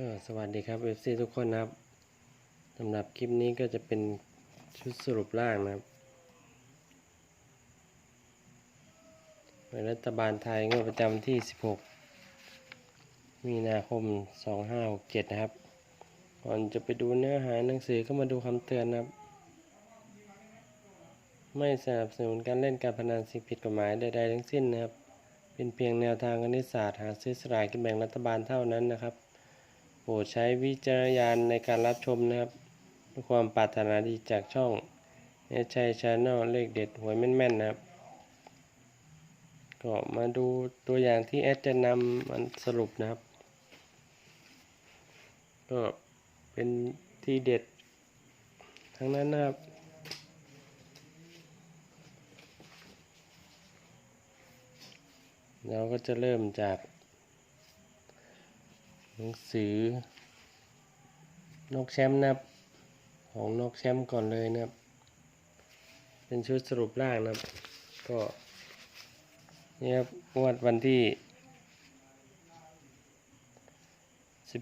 ก็สวัสดีครับ FC ทุกคนนะครับสำหรับคลิปนี้ก็จะเป็นชุดสรุปร่างนะครับรัฐบาลไทยงวดประจำที่ 16 มีนาคม 2567 นะครับ ก่อนจะไปดูเนื้อหาหนังสือก็มาดูคำเตือนนะครับ ไม่สนับสนุนการเล่นการพนันสิ่งผิดกฎหมายใดๆทั้งสิ้นนะครับ เป็นเพียงแนวทางคณิตศาสตร์หาซื้อสลากกินแบ่งรัฐบาลเท่านั้นนะครับ รดใช้วิจารณญาณในการรับชมนะครับด้วยความปรารถนาดีจากช่องเอชัยชาแนลเลขเด็ดหวยแม่นๆนะครับก็มาดูตัวอย่างที่แอดจะนำมันสรุปนะครับ ก็เป็นที่เด็ด ทั้งนั้นนะครับ เราก็จะเริ่มจาก หนังสือนกแชมป์นะครับ ของนกแชมป์ก่อนเลยนะครับ เป็นชุดสรุปร่างนะครับ ก็นี่ครับงวดวันที่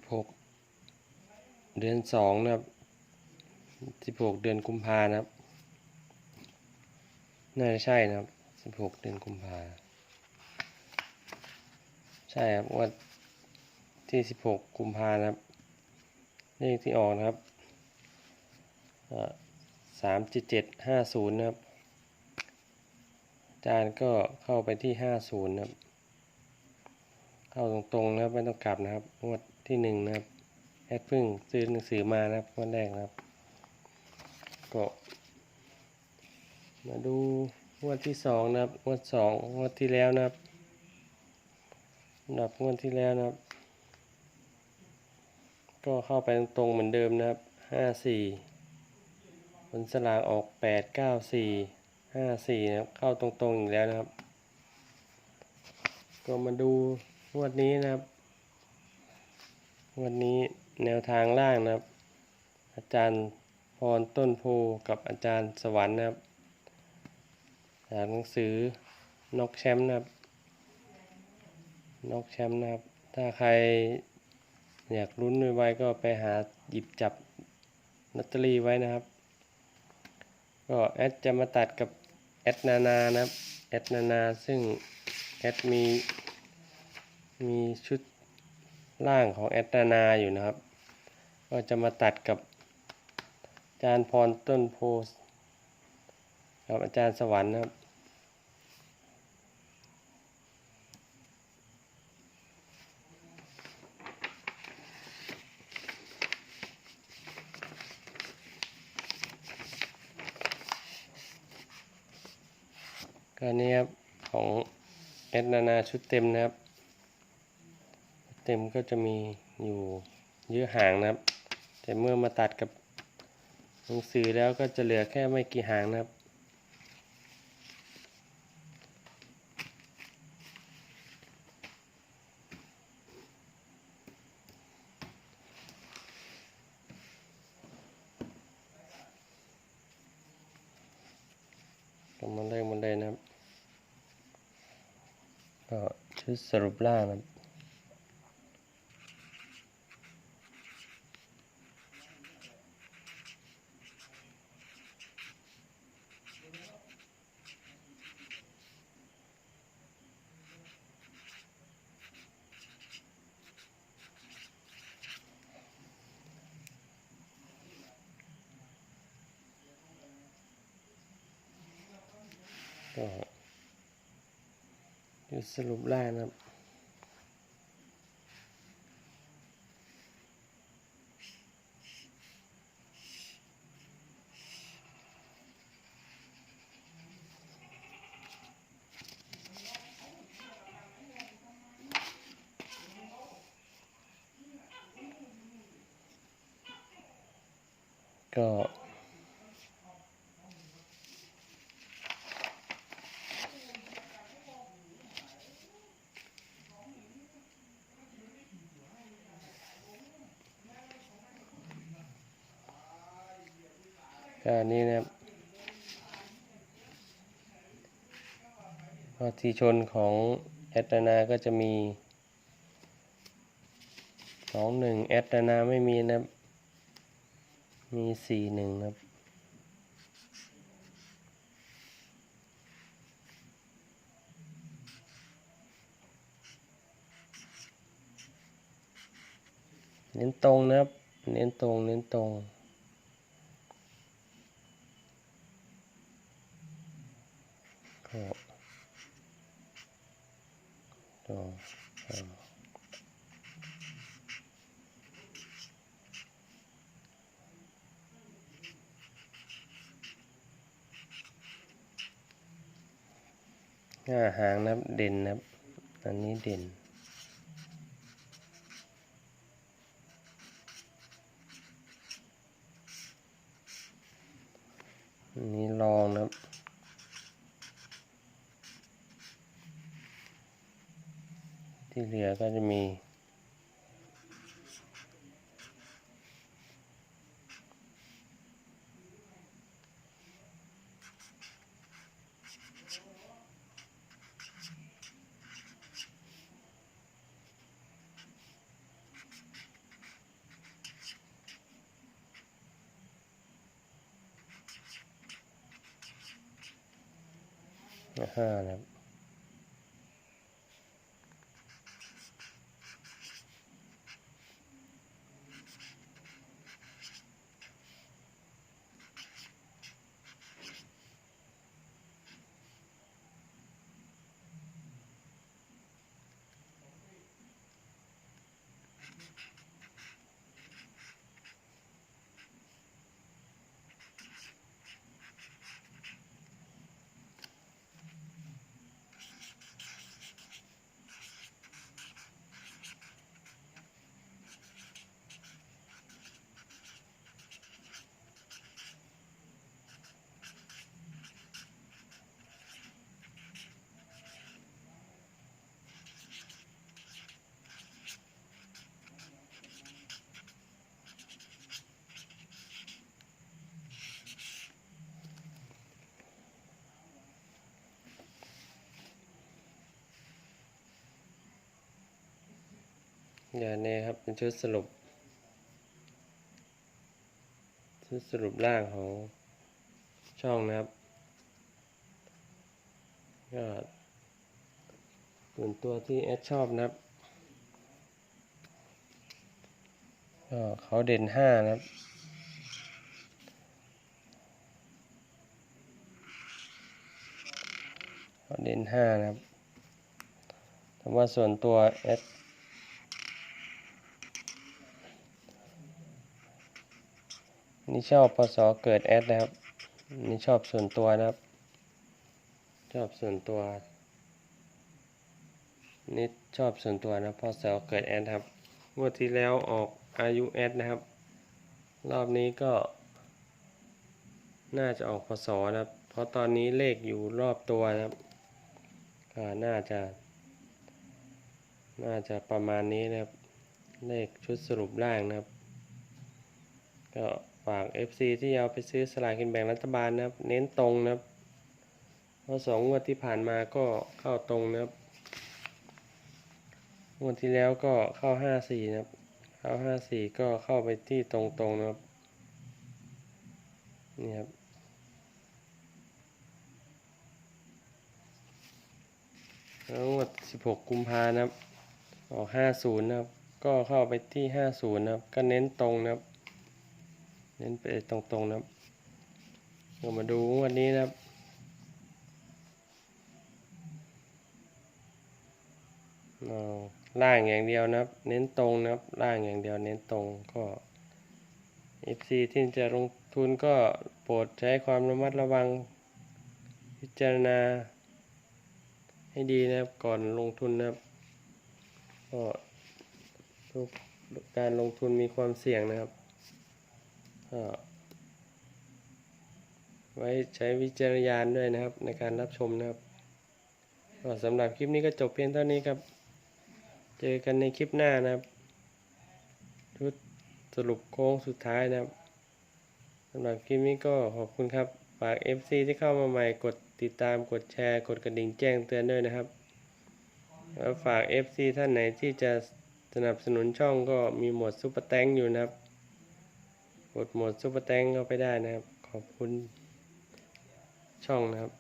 16 เดือน 2 นะครับ 16 เดือนกุมภานะครับ น่าจะใช่นะครับ 16 เดือนกุมภาใช่ครับงวัน ที่ 16 กุมภานะครับ เลขที่ออกนะครับสามเจ็ดเจ็ดห้าศูนย์นะครับอาจารย์ก็เข้าไปที่ห้าศูนย์นะครับ เข้าตรงๆนะครับไม่ต้องกลับนะครับงวดที่หนึ่งนะครับแอดพิ่งซื้อหนังสือมานะครับงวันแรกนะครับ ก็ มาดูงวดที่สองนะครับงวดสองงวดที่แล้วนะครับสำหรับงวดที่แล้วนะครับ ก็เข้าไปตรงๆเหมือนเดิมนะครับห้าสี่ผลสลากออกแปดเก้าสี่ห้าสี่นะครับ เข้าตรงๆอีกแล้วนะครับ ก็มาดูงวดนี้นะครับงวดนี้แนวทางล่างนะครับ อาจารย์พรต้นโพกับอาจารย์สวรรค์นะครับจากหนังสือนกแชมป์นะครับนกแชมป์นะครับ ถ้าใคร อยากลุ้นไว้ก็ไปหาหยิบจับลอตเตอรี่ไว้นะครับ ก็แอดจะมาตัดกับแอดนานานะครับแอดนานาซึ่งแอดมีมีชุดล่างของแอดนานาอยู่นะครับ ก็จะมาตัดกับอาจารย์พรต้นโพสกับอาจารย์สวรรค์นะครับ ก็นี้ครับของแอดนานาชุดเต็มนะครับ เต็มก็จะมีอยู่เยอะหางนะครับ แต่เมื่อมาตัดกับหนังสือแล้วก็จะเหลือแค่ไม่กี่หางนะครับ ก็มาเริ่มมันเลยนะครับ ก็ ชุดสรุปล่างนะครับก็ ชุดสรุปล่างนะครับ ก็ อันนี้นะครับพอทีชนของแอตนาก็จะมีสองหนึ่งแอดนาไม่มีนะครับ มีสี่หนึ่งนะครับเน้นตรงนะครับ เน้นตรง เน้นตรง ก็ต่อต่อห้าหางนะครับเด่นนะครับ อันนี้เด่นอันนี้ลองนะครับ ที่เหลือก็จะมีห้านะครับ อย่างนี้ครับเป็นชุดสรุป ชุดสรุปร่างของช่องนะครับก็ส่วนตัวที่แอดชอบนะครับก็เขาเด่นห้านะครับเขาเด่นห้านะครับแต่ว่าส่วนตัวแอด นี่ชอบพศเกิดแอดนะครับ นี่ชอบส่วนตัวนะครับ ชอบส่วนตัว นี่ชอบส่วนตัวนะพศเกิดแอดครับงวดที่แล้วออกอายุแอดนะครับ รอบนี้ก็ น่าจะออกพศนะครับ เพราะตอนนี้เลขอยู่รอบตัวนะครับก็น่าจะ น่าจะประมาณนี้นะครับ เลขชุดสรุปร่างนะครับ ก็ ฝาก FC ที่เอาไปซื้อสลากกินแบ่งรัฐบาลนะครับ เน้นตรงนะครับเพราะสองงวดที่ผ่านมาก็เข้าตรงนะครับงวดที่แล้วก็เข้าห้าสี่นะครับ เข้าห้าสี่ก็เข้าไปที่ตรงๆนะครับ นี่ครับแล้วงวดสิบหกกุมภานะครับ ออกห้าศูนย์นะครับ ก็เข้าไปที่ห้าศูนย์นะครับ ก็เน้นตรงนะครับ เน้นไปตรงๆนะครับเรามาดูวันนี้นะครับเอาล่างอย่างเดียวนะครับ เน้นตรงนะครับ ล่างอย่างเดียวเน้นตรงก็ FC ที่จะลงทุนก็โปรดใช้ความระมัดระวังพิจารณา ให้ดีนะครับก่อนลงทุนนะครับก็ทุกการลงทุนมีความเสี่ยงนะครับ ก็ไว้ใช้วิจารณญาณด้วยนะครับ ในการรับชมนะครับก็สำหรับคลิปนี้ก็จบเพียงเท่านี้ครับ เจอกันในคลิปหน้านะครับชุดสรุปโค้งสุดท้ายนะครับสำหรับคลิปนี้ก็ขอบคุณครับฝาก FC ที่เข้ามาใหม่กดติดตามกดแชร์ กดกระดิ่งแจ้งเตือนด้วยนะครับแล้วฝาก FC ท่านไหนที่จะสนับสนุนช่องก็มีหมวดซุปเปอร์แตงอยู่นะครับ กดหมดซุปเปอร์แตงเข้าไปได้นะครับ ขอบคุณช่องนะครับ